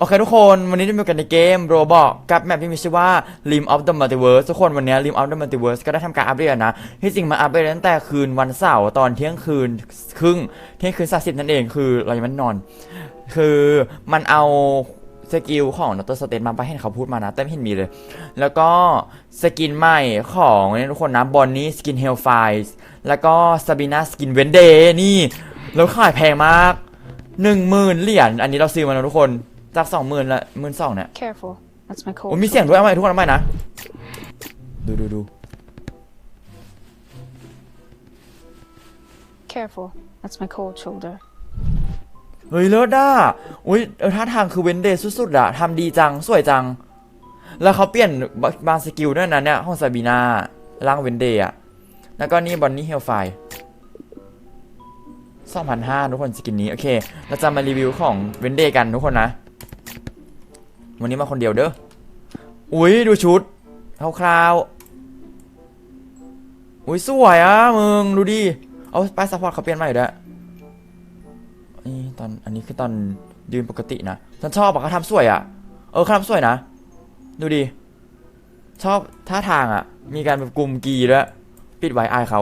โอเคทุกคนวันนี้จะมากันในเกมโรบอกกับแมปที่มีชื่อว่า Rim of the Multiverse ทุกคนวันนี้ Rim of the Multiverse ก็ได้ทำการอัปเดตนะ ที่จริงมาอัปเดตตั้งแต่คืนวันเสาร์ตอนเที่ยงคืนครึ่งเที่ยงคืนสสิบนั่นเองคือเรายังไม่นอน คือมันเอาสกิลของดรสเตนมาไปให้เขาพูดมานะ แต่ไม่เห็นมีเลย แล้วก็สกินใหม่ของทุกคนนะบอนนี่สกินเฮลไฟส์แล้วก็ซาบีนาสกินเวนเดนี่แล้วขายแพงมากหนึ่งหมื่นเหรียญอันนี้เราซื้อมาแล้วทุกคน จากสองหมื่นละหมื่นสองเนี่ย Careful. That's my cold. โอ้ยมีเสียงด้วยเอาใหม่ทุกคนเอาใหม่นะ ดูดูดู Careful. That's my cold shoulder. เฮ้ยเลิศอะอุ้ยเออท่าทางคือเวนเดย์สุดๆอะทำดีจัง สวยจัง แล้วเขาเปลี่ยนบางบางสกิลด้วยนะเนี่ย ห้องซาบีนาล่างเวนเดย์อะแล้วก็นี่บอนนี่เฮลไฟ2,500ทุกคนสกินนี้ โอเค เราจะมารีวิวของเวนเดย์กันทุกคนนะ วันนี้มาคนเดียวเด้อ อุ้ยดูชุดคร่าวๆอุ้ยสวยอะมึงดูดิ เอาป้ายซัพพอร์ตเขาเปลี่ยนใหม่ด้วยนี่ตอนอันนี้คือตอนยืนปกตินะ ฉันชอบอะเขาทำสวยอะเออเขาทำสวยนะ ดูดิ ชอบท่าทางอะมีการแบบกลุ่มกีด้วย ปิดไว้อายเขา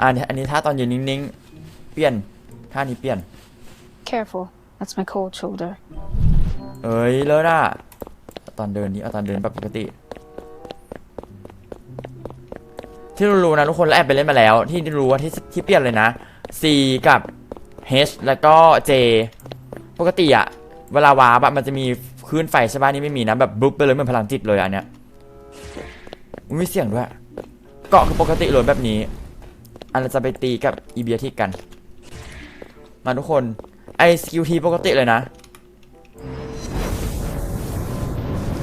อันนี้อันนี้ท่าตอนยืนนิ่งๆ เปลี่ยน ท่านี้เปลี่ยน Careful. That's my cold shoulder. เอ้ยเลิศอะตอนเดินนี้เอาตอนเดินแบบปกติ ที่รู้ๆนะทุกคนแอบไปเล่นมาแล้ว ที่รู้ว่าที่ที่เปลี่ยนเลยนะ C กับ H แล้วก็ J ปกติอะเวลาวาร์ปอะมันจะมีคลื่นไฟใช่ป่ะนี่ไม่มีนะแบบบลุ๊บไปเลยเหมือนพลังจิตเลยอันเนี้ยมีเสียงด้วย เกาะคือปกติเลยแบบนี้ อันเราจะไปตีกับอีเบียที่กัน มาทุกคนไอสกิลทีปกติเลยนะ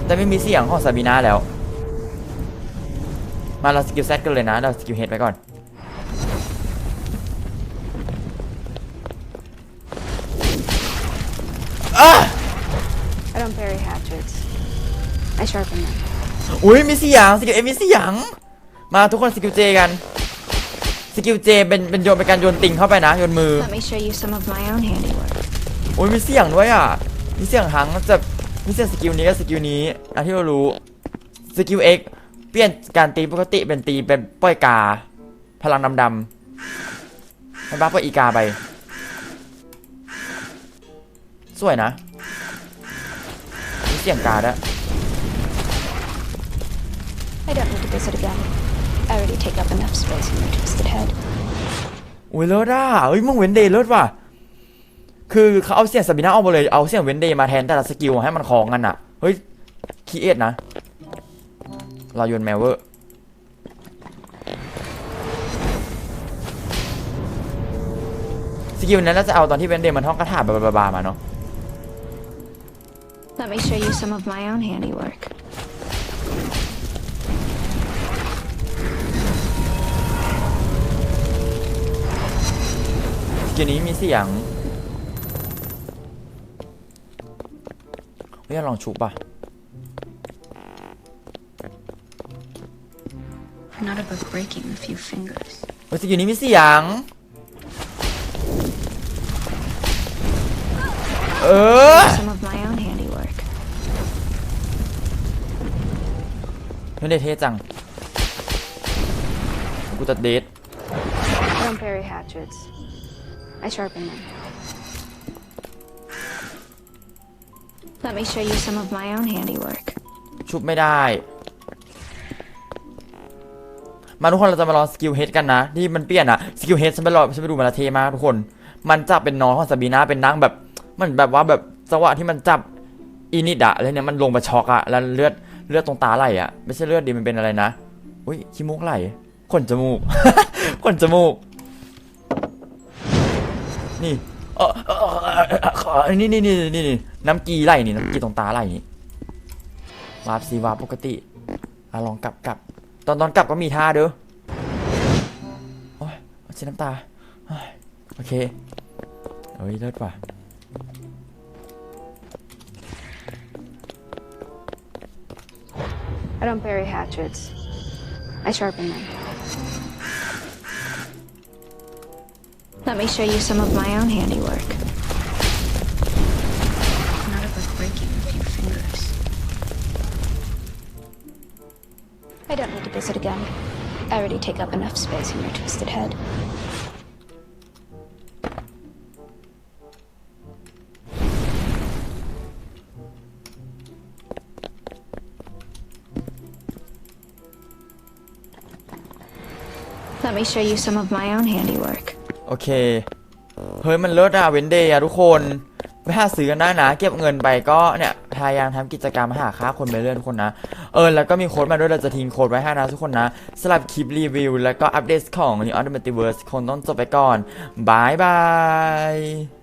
แต่ไม่มีเสียงของซาบีนาแล้ว มาเราสกิลเซตกันเลยนะ เราสกิลเฮดไปก่อน I don't bury hatchets. I sharpen them. อุ้ยมีเสียงสกิลเอมีเสียง มาทุกคนสกิลเจกันสกิลเจเป็นเป็นโยนเป็นการโยนติงเข้าไปนะโยนมือ Let me show you some of my own handiwork. อุ้ยมีเสียงด้วยอะมีเสียงทั้งจะ มีเสียงสกิลนี้กับสกิลนี้อันที่เรารู้สกิลเอ็กเปลี่ยนการตีปกติเป็นตีเป็นปล่อยกา พลังดำๆให้บ้าปล่อยอีกาไป สวยนะมีเสียงกาด้วย I don't need to visit again. I already take up enough space in your twisted head. อุ้ยเลิศอะเฮ้ยมึงเว้นเดย์เลิศว่ะ คือเขาเอาเสียงสบิน่าออกมาเลย เอาเสียงเว้นเดย์มาแทนแต่ละสกิลให้มันคล้องกันอะ เฮ้ยคีเอทนะ เราโยนแมวเวอร์ สกิลนั้นเราจะเอาตอนที่เว้นเดย์มันท่องคาถาบาบาบามาเนาะ Let me show you some of my own handiwork. สกิลนี้ เสียงเฮ้ยลองชุบป่ะ I'm not above breaking a few fingers. เฮ้ยสกิลนี้มีเสียง เออ Some of my own handiwork. ไม่ได้เท่จัง กูตัดเดท I don't bury hatchets. I sharpen them. Let me show you some of my own handiwork. ชุบไม่ได้ มาทุกคนเราจะมาลองสกิลเฮดกันนะที่มันเปลี่ยนอะสกิลเฮดฉันไปลองฉันไปดูมาละเทมากทุกคน มันจับเป็นน้องของซาบีนาเป็นนางแบบ มันแบบว่าแบบจังหวะที่มันจับอินิดอะแล้วเนี่ยมันลงมาช็อกอะแล้วเลือดเลือดตรงตาไหลอะไม่ใช่เลือดดีมันเป็นอะไรนะอุ้ยขี้มูกไหลขนจมูกขนจมูก นี่ เออเออเออเออขอนี่นี่นี่นี่นี่น้ำกีไหลนี่น้ำกีตรงตาไหลนี่วาบซีวาบปกติอะลองกลับกลับตอนตอนกลับก็มีท่าเด้อโอ้ยเช็ดน้ำตาโอเคเอ้ยเลิศว่ะ I don't bury hatchets. I sharpen them. Let me show you some of my own handiwork. Not about breaking a few fingers. I don't need to visit again. I already take up enough space in your twisted head. Let me show you some of my own handiwork. โอเค เฮ้ยมันเลิศอะเวนเดย์อะทุกคนไปหาซื้อกันได้นะ เก็บเงินไปก็เนี่ยพยายามทำกิจกรรมหาค่าคนไปเรื่อยทุกคนนะ เออ แล้วก็มีโค้ดมาด้วยเราจะทิ้งโค้ดไว้ให้นะทุกคนนะสำหรับคลิปรีวิว แล้วก็อัปเดตของ New Ultimate Multiverse คงต้องจบไปก่อนบายบาย